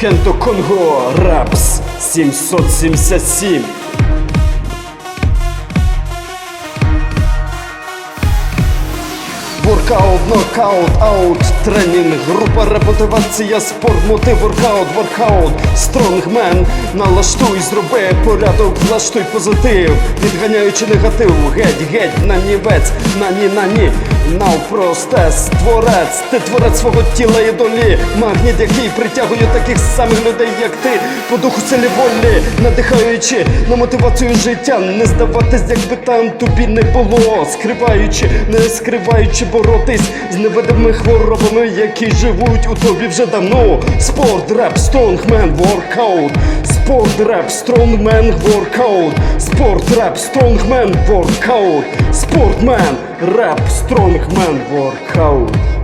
Кенто Конго Рапс 777 Воркаут, нокаут, аут, тренінг, група ремотивація, спорт, мотив, воркаут, воркаут, стронгмен, налаштуй, зроби порядок, влаштуй позитив, відганяючи негатив, геть, геть, на нівець, на ні, на ні, навпростес, творець, ти творець свого тіла і долі, магніт, який притягує таких самих людей, як ти, по духу силі волі, надихаючи на мотивацію життя, не здаватись, якби там тобі не було, скриваючи, не скриваючи, боротись з невидимими хворобами, які живуть у тобі вже давно. Спорт, реп, стронгмен, воркаут. Спорт, реп, стронгмен, воркаут. Спорт, реп, стронгмен, воркаут. Спортмен, реп, стронгмен, воркаут.